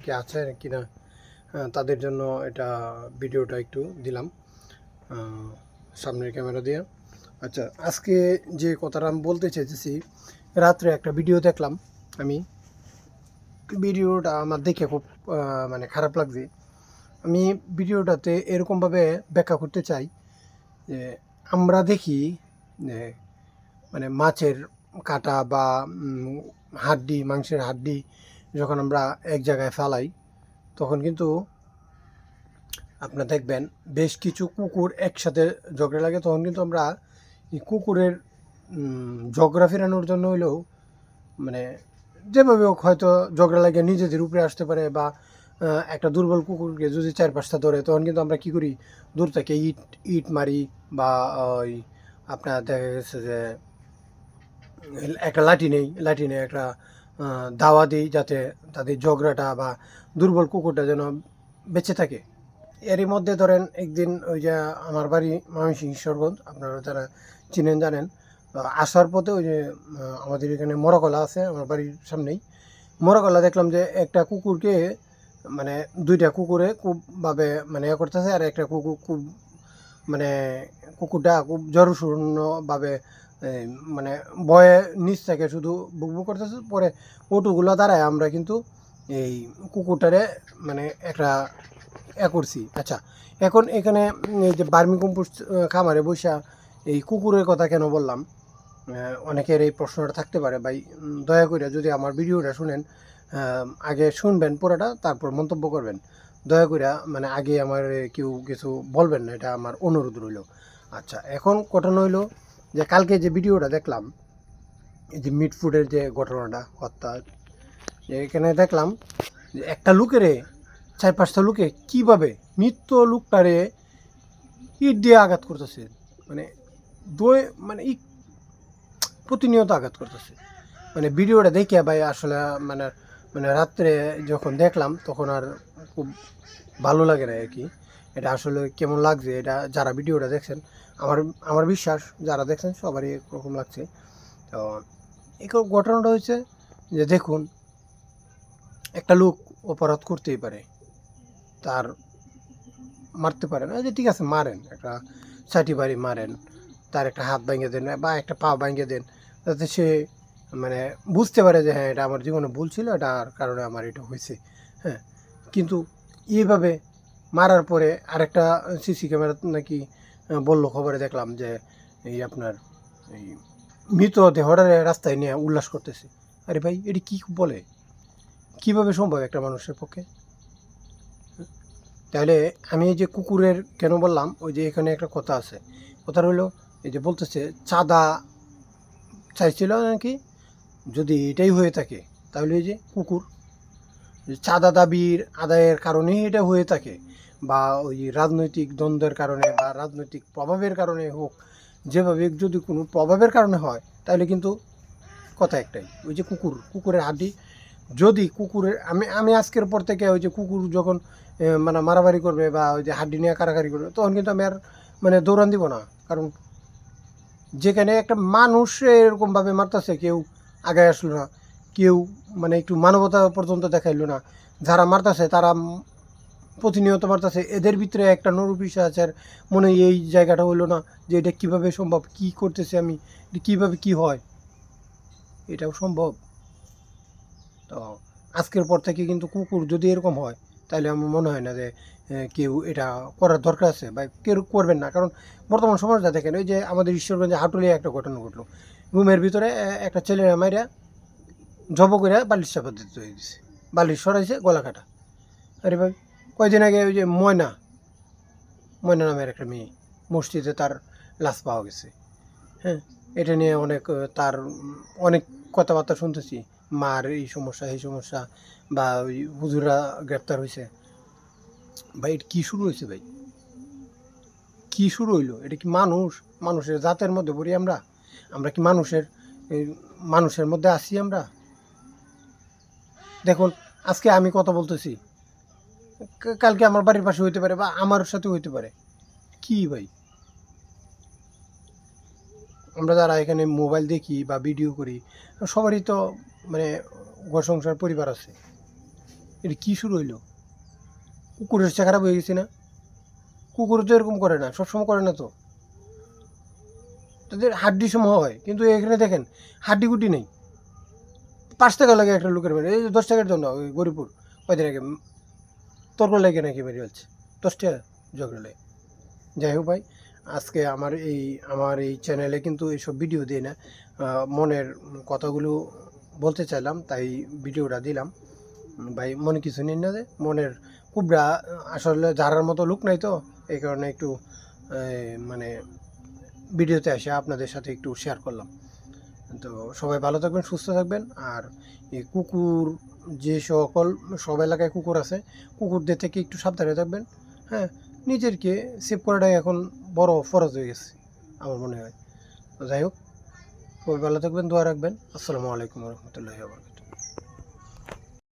কে আছে কিনা আহ, তাদের জন্য এটা ভিডিওটা একটু দিলাম সামনের ক্যামেরা দিয়ে। আচ্ছা আজকে যে কথাটা আমি বলতে চাইতেছি রাত্রে একটা ভিডিও দেখলাম আমি। ভিডিওটা আমার দেখে খুব মানে খারাপ লাগছে। আমি ভিডিওটাতে এরকমভাবে ব্যাখ্যা করতে চাই যে আমরা দেখি যে মানে মাছের কাটা বা হাড্ডি মাংসের হাড্ডি যখন আমরা এক জায়গায় ফেলাই, তখন কিন্তু আপনার দেখবেন বেশ কিছু কুকুর একসাথে ঝগড়া লাগে, তখন কিন্তু আমরা এই কুকুরের ঝগড়া ফেরানোর জন্য হইলেও মানে যেভাবে হোক হয়তো ঝগড়া লাগে নিজেদের উপরে আসতে পারে বা একটা দুর্বল কুকুরকে যদি চার পাঁচটা ধরে, তখন কিন্তু আমরা কি করি? দূর থেকে ইট ইট মারি বা ওই আপনার দেখা গেছে যে, একটা লাঠি নেই লাঠি নেই একটা দাওয়া দিই যাতে তাদের ঝগড়াটা বা দুর্বল কুকুরটা যেন বেঁচে থাকে। এরই মধ্যে ধরেন একদিন ওই যে আমার বাড়ি ময়মনসিংহ ঈশ্বরগঞ্জ আপনারা যারা চিনেন জানেন আসার পথে ওই যে আমাদের এখানে মরকলা আছে আমার বাড়ির সামনেই। মরকলা দেখলাম যে একটা কুকুরকে মানে দুইটা কুকুরে খুবভাবে মানে ইয়ে করতেছে আর একটা কুকুর খুব মানে কুকুরটা খুব এই, মানে ভয়ে নিচ থেকে শুধু বুক বুক করতেছে, পরে ওটুগুলো দাঁড়ায়। আমরা কিন্তু এই কুকুরটারে মানে একটা এ করছি। আচ্ছা এখন এখানে এই যে বার্মি কম্পোস্ট খামারে বসা এই কুকুরের কথা কেন বললাম? অনেকের এই প্রশ্নটা থাকতে পারে। ভাই দয়া করে যদি আমার ভিডিওটা শুনেন আগে শুনবেন পুরোটা, তারপর মন্তব্য করবেন। দয়া করে মানে আগে আমার কেউ কিছু বলবেন না, এটা আমার অনুরোধ রইল। আচ্ছা এখন ঘটনা হইল যে কালকে যে ভিডিওটা দেখলাম, এই যে মিট ফুডের যে ঘটনাটা হত্যা যে এখানে দেখলাম যে একটা লুকেরে, চার পাঁচটা লোকে কীভাবে মৃত্যু লোকটারে ইট দিয়ে আঘাত করতেছে মানে দই মানে ই প্রতিনিয়ত আঘাত করতেছে। মানে ভিডিওটা দেখে ভাই আসলে মানে মানে রাত্রে যখন দেখলাম, তখন আর খুব ভালো লাগে না আর কি। এটা আসলে কেমন লাগছে, এটা যারা ভিডিওটা দেখছেন, আমার আমার বিশ্বাস যারা দেখছেন সবারই এরকম লাগছে। তো এই ঘটনাটা হয়েছে যে দেখুন, একটা লোক অপরাধ করতেই পারে, তার মারতে পারেন ওই যে ঠিক আছে, মারেন, একটা ছাটি বাড়ি মারেন, তার একটা হাত ভাঙিয়ে দেন বা একটা পা ভাঙিয়ে দেন, যাতে সে মানে বুঝতে পারে যে হ্যাঁ এটা আমার জীবনে ভুল ছিল, এটার কারণে আমার এটা হয়েছে হ্যাঁ। কিন্তু এইভাবে মারার পরে আরেকটা সিসি ক্যামেরা নাকি বলল খবরে দেখলাম যে এই আপনার এই মৃত দেহটারে রাস্তায় নিয়ে উল্লাস করতেছে। আরে ভাই, এটি কি বলে? কীভাবে সম্ভব একটা মানুষের পক্ষে? তাহলে আমি এই যে কুকুরের কেন বললাম, ওই যে এখানে একটা কথা আছে। কথা হলো, এই যে বলতেছে, চাঁদা চাইছিল নাকি? যদি এটাই হয়ে থাকে, তাহলে এই যে কুকুর, চাঁদা দাবির আদায়ের কারণেই এটা হয়ে থাকে। বা ওই রাজনৈতিক দ্বন্দ্বের কারণে বা রাজনৈতিক প্রভাবের কারণে হোক, যেভাবে যদি কোনো প্রভাবের কারণে হয়, তাহলে কিন্তু কথা একটাই, ওই যে কুকুর, কুকুরের হাড্ডি। যদি কুকুরের, আমি আমি আজকের পর থেকে ওই যে কুকুর যখন মানে মারামারি করবে বা ওই যে হাড্ডি নিয়ে কারাকারি করবে, তখন কিন্তু আমি আর মানে দৌড়ান দিব না। কারণ যেখানে একটা মানুষ এরকমভাবে মারতেছে, কেউ আগে আসলো না, কেউ মানে একটু মানবতা পর্যন্ত দেখাইলো না। যারা মারতেছে, তারা প্রতিনিয়ত মারতেছে এদের ভিতরে একটা নরুপিসা আছে আর মনে এই জায়গাটা হইল না যে এটা কীভাবে সম্ভব, কি করতেছে আমি কীভাবে কি হয়? এটাও সম্ভব। তো আজকের পর থেকে কিন্তু কুকুর যদি এরকম হয়, তাহলে আমার মনে হয় না যে কেউ এটা করার দরকার আছে বা কেউ করবেন না। কারণ বর্তমান সমাজটা দেখেন, ওই যে আমাদের ঈশ্বরগঞ্জে হাটুলিয়া একটা ঘটনা ঘটলো। রুমের ভিতরে একটা ছেলে মাইরা জব করে বালিশ চাপা দিতে গেছে বালিশ সরাইছে, গলা কাটা। আরে ভাই কয়দিন আগে ওই যে ময়না ময়না নামের একটা মেয়ে মসজিদে তার লাশ পাওয়া গেছে। হ্যাঁ এটা নিয়ে অনেক তার অনেক কথাবার্তা শুনতেছি। মার এই সমস্যা এই সমস্যা বা ওই হুজুরা গ্রেপ্তার হয়েছে। ভাই, এটা কী শুরু হয়েছে ভাই? কী শুরু হইল? এটা কি মানুষ? মানুষের জাতের মধ্যে পড়ি আমরা? আমরা কি মানুষের মানুষের মধ্যে আছি আমরা? দেখুন, আজকে আমি কথা বলতেছি। কালকে আমার বাড়ির পাশে হইতে পারে বা আমার সাথে হইতে পারে। কি ভাই? আমরা যারা এখানে মোবাইল দেখি বা ভিডিও করি, সবারই তো মানে ঘর সংসার পরিবার আছে। এটা কী শুরু হইল? কুকুরের চেয়ে খারাপ হয়ে গেছে না? কুকুর তো এরকম করে না, সবসময় করে না তো। তাদের হাড্ডি সমূহ হয়, কিন্তু এখানে দেখেন হাড্ডি গুটি নেই। পাঁচ টাকা লাগে একটা লোকের মেরে এই দশ টাকার জন্য, ওই গরিপুর কয়দিন আগে তর্ক লেগে নাকি বেরিয়ে ফেলছে দশ টাকা ঝগড়া লাগে। যাই হোক ভাই, আজকে আমার এই আমার এই চ্যানেলে কিন্তু এইসব ভিডিও দিই না মনের কথাগুলো বলতে চাইলাম, তাই ভিডিওটা দিলাম। ভাই, মনে কিছু নিন না যে? মনের কুবরা, আসলে যারার মতো লোক নাই তো, এই কারণে একটু মানে ভিডিওতে এসে আপনাদের সাথে একটু শেয়ার করলাম। তো সবাই ভালো থাকবেন, সুস্থ থাকবেন, আর এই কুকুর যে সকল সব এলাকায় কুকুর আছে, কুকুরদের থেকে একটু সাবধানে থাকবেন। হ্যাঁ নিজেরকে সেভ করাটাই এখন বড় ফরজ হয়ে গেছে, আমার মনে হয়। যাই হোক, সবাই ভালো থাকবেন, দোয়া রাখবেন। আসসালামু আলাইকুম রহমতুল্লাহ